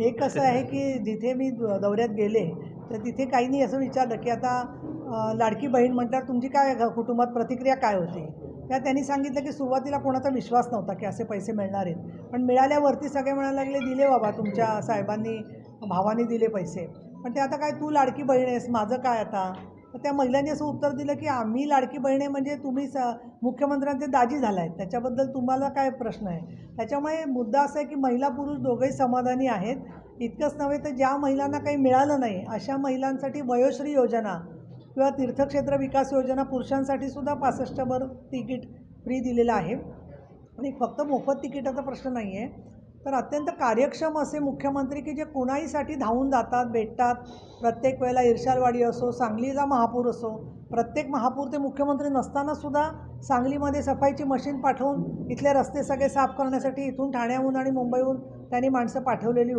एक असं आहे की जिथे मी दौऱ्यात गेले तर तिथे काहींनी असं विचारलं की आता लाडकी बहीण म्हटल्यावर तुमची काय कुटुंबात प्रतिक्रिया काय होती? त्या त्यांनी सांगितलं की सुरुवातीला कोणाचा विश्वास नव्हता की असे पैसे मिळणार आहेत. पण मिळाल्यावरती सगळे म्हणायला लागले दिले बाबा तुमच्या साहेबांनी भावानी दिले पैसे. पण ते आता काय तू लाडकी बहीण आहेस माझं काय आता? तर त्या महिलांनी असं उत्तर दिलं की आम्ही लाडकी बहिणी म्हणजे तुम्ही स मुख्यमंत्र्यांचे दाजी झाला आहेत त्याच्याबद्दल तुम्हाला काय प्रश्न आहे? त्याच्यामुळे मुद्दा असा आहे की महिला पुरुष दोघंही समाधानी आहेत. इतकंच नव्हे तर ज्या महिलांना काही मिळालं नाही अशा महिलांसाठी वयोश्री योजना किंवा तीर्थक्षेत्र विकास योजना पुरुषांसाठी सुद्धा पासष्टभर तिकीट फ्री दिलेलं आहे. आणि फक्त मोफत तिकिटाचा प्रश्न नाही आहे तर अत्यंत कार्यक्षम असे मुख्यमंत्री की जे कुणाहीसाठी धावून जातात भेटतात. प्रत्येक वेळेला इर्शालवाडी असो सांगलीचा महापूर असो प्रत्येक महापूर ते मुख्यमंत्री नसतानासुद्धा सांगलीमध्ये सफाईची मशीन पाठवून इथले रस्ते सगळे साफ करण्यासाठी इथून ठाण्याहून आणि मुंबईहून त्यांनी माणसं पाठवलेली होती.